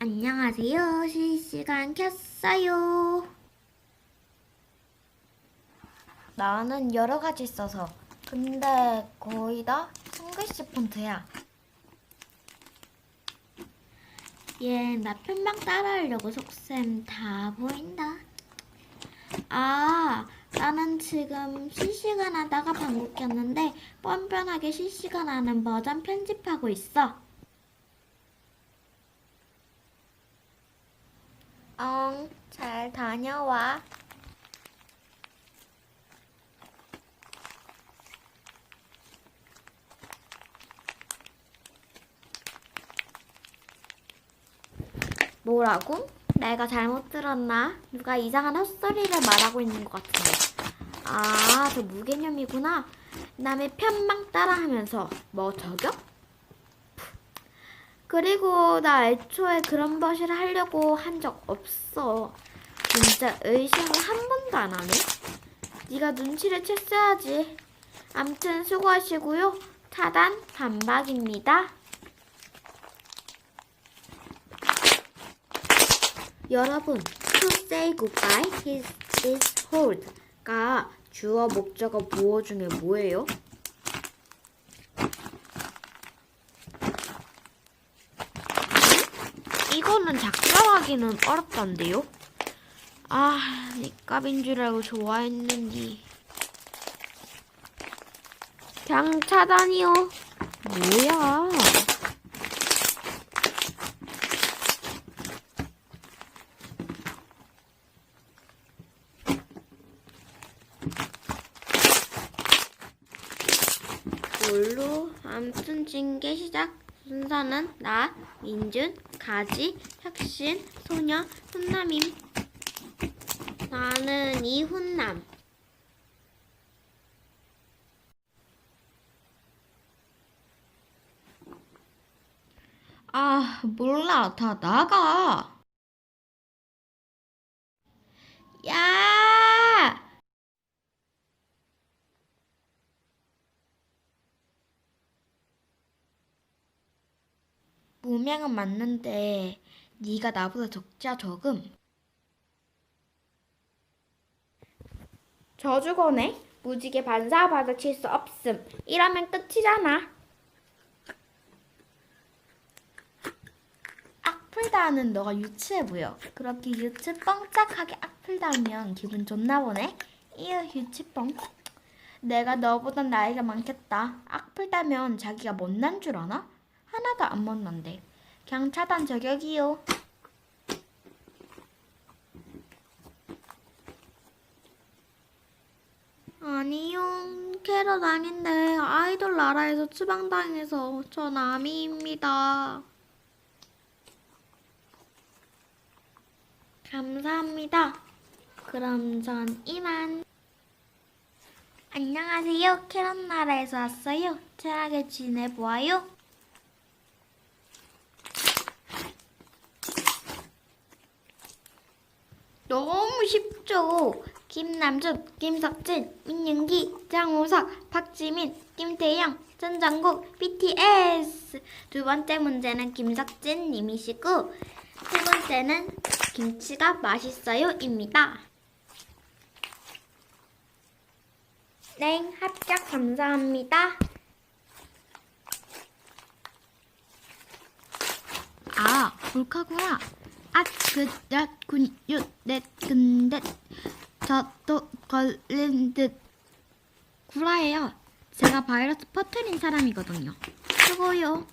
안녕하세요. 실시간 켰어요. 나는 여러 가지 써서. 근데 거의 다 한글씨 폰트야. 얘, 나 편방 따라하려고 속셈 다 보인다. 아, 나는 지금 실시간 하다가 방구 켰는데 뻔뻔하게 실시간 하는 버전 편집하고 있어. 응, 잘 다녀와. 뭐라고? 내가 잘못 들었나? 누가 이상한 헛소리를 말하고 있는 것 같은데. 아, 저 무개념이구나. 남의 편망 따라하면서 뭐 저격? 푸. 그리고 나 애초에 그런 버시를 하려고 한 적 없어. 진짜 의심을 한 번도 안 하네. 네가 눈치를 챘어야지. 암튼 수고하시고요. 차단 반박입니다. 여러분, to say goodbye is, is hold가 주어 목적어 보어 중에 뭐예요? 이거는 작성하기는 어렵던데요? 아, 니값인 줄 알고 좋아했는데. 그냥 차단이요. 뭐야? 뭘로 아무튼 징계 시작 순서는 나 민준 가지 혁신 소녀 훈남임 나는 이 훈남 아, 몰라. 다 나가. 야 무명은 맞는데 네가 나보다 적자 적음. 저주거네 무지개 반사 받아칠 수 없음 이러면 끝이잖아 악플 다는 너가 유치해 보여. 그렇게 유치 뻥짝하게 악플 달면 기분 좋나 보네. 이유 유치뻥. 내가 너보다 나이가 많겠다. 악플 달면 자기가 못난 줄 아나? 하나도 안 못난데. 그냥 차단 저격이요. 아니요, 캐럿 아닌데 아이돌 나라에서 추방당해서 전 아미입니다. 감사합니다. 그럼 전 이만. 안녕하세요, 캐럿 나라에서 왔어요. 친하게 지내보아요. 너무 쉽죠. 김남준, 김석진, 민윤기, 장호석, 박지민, 김태영, 전정국, BTS. 두 번째 문제는 김석진 님이시고, 세 번째는 김치가 맛있어요입니다. 네, 합격 감사합니다. 아, 몰카구나. 아, 그, 야, 군, 유, 넷, 근데, 저도 걸린 듯. 구라예요. 제가 바이러스 퍼뜨린 사람이거든요. 수고요.